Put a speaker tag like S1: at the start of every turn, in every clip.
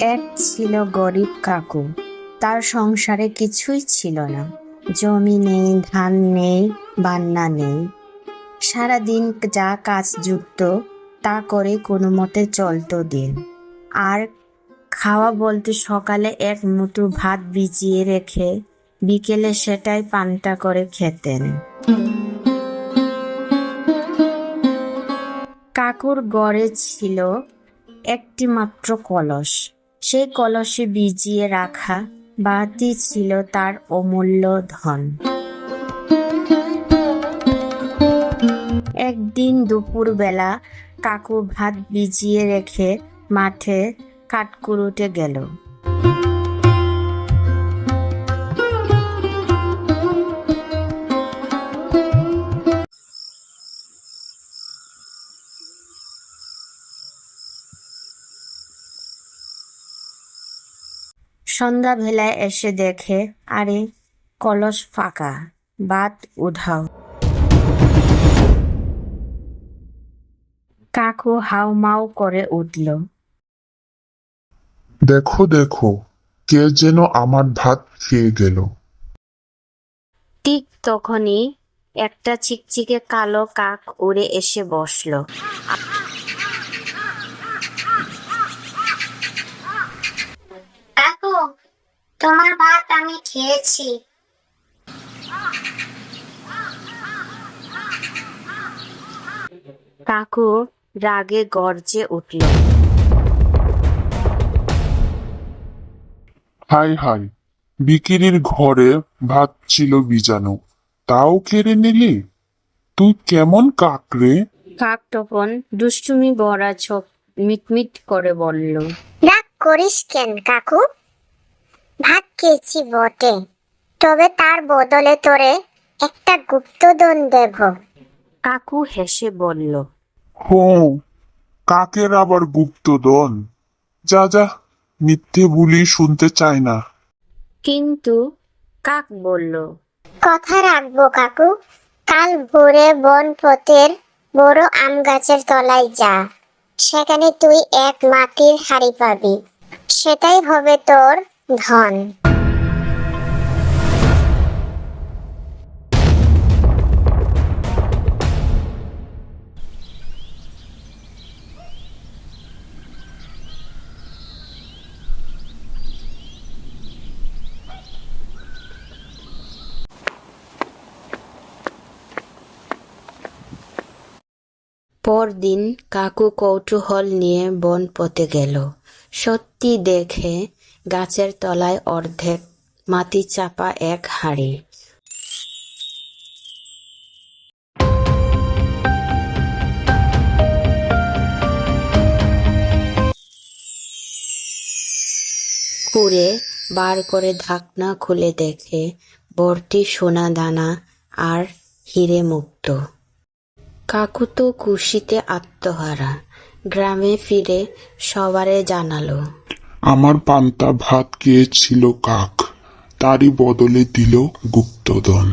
S1: এক ছিল গরিব কাকু। তার সংসারে কিছুই ছিল না। জমি নেই, ধান নেই, বান্না নেই। সারাদিন যা কাজ যুক্ত, তা করে কোনো মতে চলত দিন। আর খাওয়া বলতে সকালে এক মুঠো ভাত ভিজিয়ে রেখে বিকেলে সেটাই পান্তা করে খেতেন। কাকুর গড়ে ছিল একটি মাত্র কলস। সেই কলসে বিজিয়ে রাখা বাতি ছিল তার অমূল্য ধন। একদিন দুপুরবেলা কাকু ভাত বিজিয়ে রেখে মাঠে কাঠকুরুটে গেল। সন্ধ্যাবেলায় এসে দেখে আরে কলস ফাঁকা বাত উধাও। কাকু হাউমাউ করে উঠল।
S2: দেখো দেখো কে যেন আমার ভাত খেয়ে গেল।
S1: ঠিক তখনই একটা চিকচিকে কালো কাক উড়ে এসে বসল
S3: কাকু তোমার ভাত খেয়েছি।
S1: কাকু রাগে গর্জে উঠল।
S2: হাই হাই বিকিরির ঘরে ভাত ছিল বীজাণু তাও কেড়ে নিলি? তুই কেমন কাকরে
S1: কাক তখন দুষ্টুমি ভরা চোখ মিটমিট করে বলল।
S3: রাগ করিস কেন কাকু? ভাত খেয়েছি বটে। তবে তার বদলে তোরে একটা গুপ্তধন দেব।
S1: কাকু হেসে বলল
S2: হো কাকের আবার গুপ্তদন যা যা মিথ্যে বুলি শুনতে চায় না।
S1: কিন্তু কাক বলল
S3: কথা রাখব কাকু কাল ভোরে বন পথের বড় আম গাছের তলায় যা সেখানে তুই এক মাটির হাড়ি পাবি। সেটাই হবে তোর ধন।
S1: পরদিন কাকু কৌতূহল নিয়ে বন পথে গেল। সত্যি দেখে গাছের তলায় অর্ধেক, মাটি চাপা এক হাড়ি। কুড়ে বার করে ঢাকনা খুলে দেখে ভর্তি সোনা দানা আর হিরে মুক্ত। কাকু তো খুশিতে আত্মহারা, গ্রামে ফিরে সবারে জানালো।
S2: আমার পান্তা ভাত খেয়েছিল কাক, তারই বদলে দিল গুপ্তধন।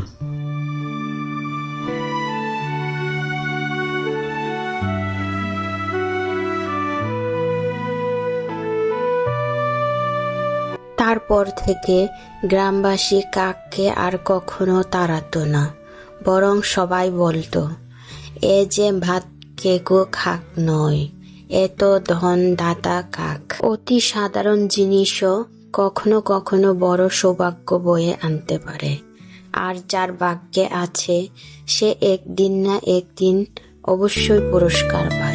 S1: তারপর থেকে গ্রামবাসী কাককে আর কখনো তাড়াতো না, বরং সবাই বলতো, এ যে ভাত কেকো খাক নয়। এ তো ধন দাতা কাক। অতি সাধারণ জিনিসও কখনো কখনো বড় সৌভাগ্য বয়ে আনতে পারে। আর যার ভাগ্যে আছে, সে একদিন না একদিন অবশ্যই পুরস্কার পায়।